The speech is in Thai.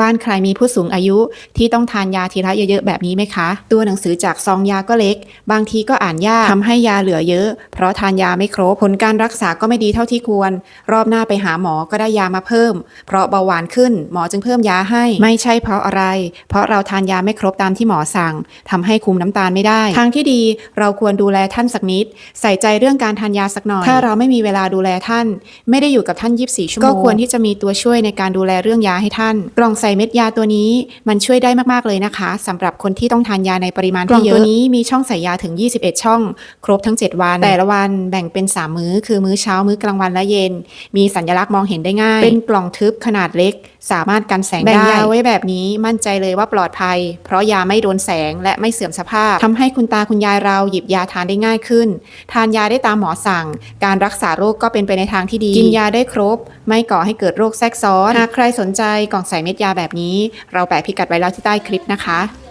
บ้านใครมีผู้สูงอายุที่ต้องทานยาทีละเยอะๆแบบนี้ไหมคะ ตัวหนังสือจากซองยาก็เล็ก บางทีก็อ่านยากทำให้ยาเหลือเยอะ เพราะทานยาไม่ครบผลการรักษาก็ไม่ดีเท่าที่ควร รอบหน้าไปหาหมอก็ได้ยามาเพิ่ม เพราะเบาหวานขึ้นหมอจึงเพิ่มยาให้ ไม่ใช่เพราะอะไร เพราะเราทานยาไม่ครบตามที่หมอสั่งทำให้คุมน้ำตาลไม่ได้ ทางที่ดีเราควรดูแลท่านสักนิด ใส่ใจเรื่องการทานยาสักหน่อย ถ้าเราไม่มีเวลาดูแลท่าน ไม่ได้อยู่กับท่าน 24 ชั่วโมงก็ควรที่จะมีตัวช่วยในการดูแลเรื่องยาให้ท่านกล่องใส่เม็ดยาตัวนี้มันช่วยได้มากๆเลยนะคะสำหรับคนที่ต้องทานยาในปริมาณที่เยอะกล่องตัวนี้มีช่องใส่ยาถึง 21 ช่อง ครบทั้ง 7 วัน แต่ละวันแบ่งเป็น 3 มื้อ คือมื้อเช้ามื้อกลางวันและเย็น มีสัญลักษณ์มองเห็นได้ง่าย เป็นกล่องทึบขนาดเล็ก สามารถกันแสงได้แบ่งยาไว้แบบนี้มั่นใจเลยว่าปลอดภัย เพราะยาไม่โดนแสงและไม่เสื่อมสภาพทำให้คุณตาคุณยายเราหยิบยาทานได้ง่ายขึ้น ทานยาได้ตามหมอสั่ง การรักษาโรคก็เป็นไปในทางที่ดี กินยาได้ครบ ไม่ก่อให้เกิดโรคแทรกซ้อนหากใครสนใจกล่องใส่เม็ดยาแบบนี้ เราแปะพิกัดไว้แล้วที่ใต้คลิปนะคะ